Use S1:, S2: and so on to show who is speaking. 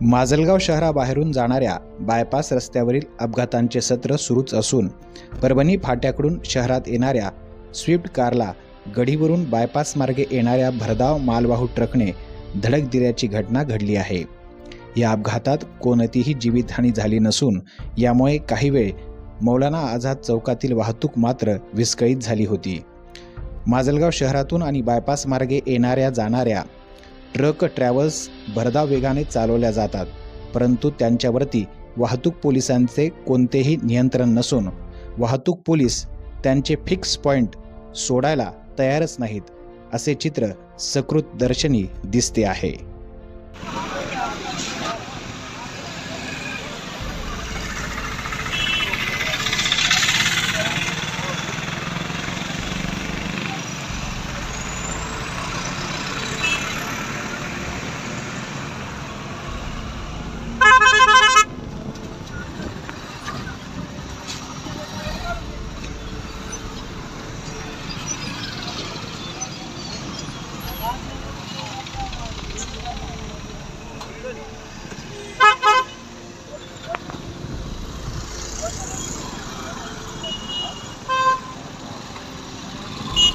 S1: माजलगाव शहराबाहेरून जाणाऱ्या बायपास रस्त्यावरील अपघातांचे सत्र सुरूच असून परभणी फाट्याकडून शहरात येणाऱ्या स्विफ्ट कारला गढीवरून बायपास मार्गे येणाऱ्या भरधाव मालवाहू ट्रकने धडक दिल्याची घटना घडली आहे. या अपघातात कोणतीही जीवितहानी झाली नसून यामुळे काही वेळ मौलाना आझाद चौकातील वाहतूक मात्र विस्कळीत झाली होती. माजलगाव शहरातून आणि बायपास मार्गे येणाऱ्या जाणाऱ्या ट्रक ट्रॅव्हल्स भरधाव वेगाने चालवल्या जातात परंतु त्यांच्यावरती वाहतूक पोलिसांचे कोणतेही नियंत्रण नसून वाहतूक पोलीस त्यांचे फिक्स पॉईंट सोडायला तयारच नाहीत असे चित्र सकृत दर्शनी दिसते आहे.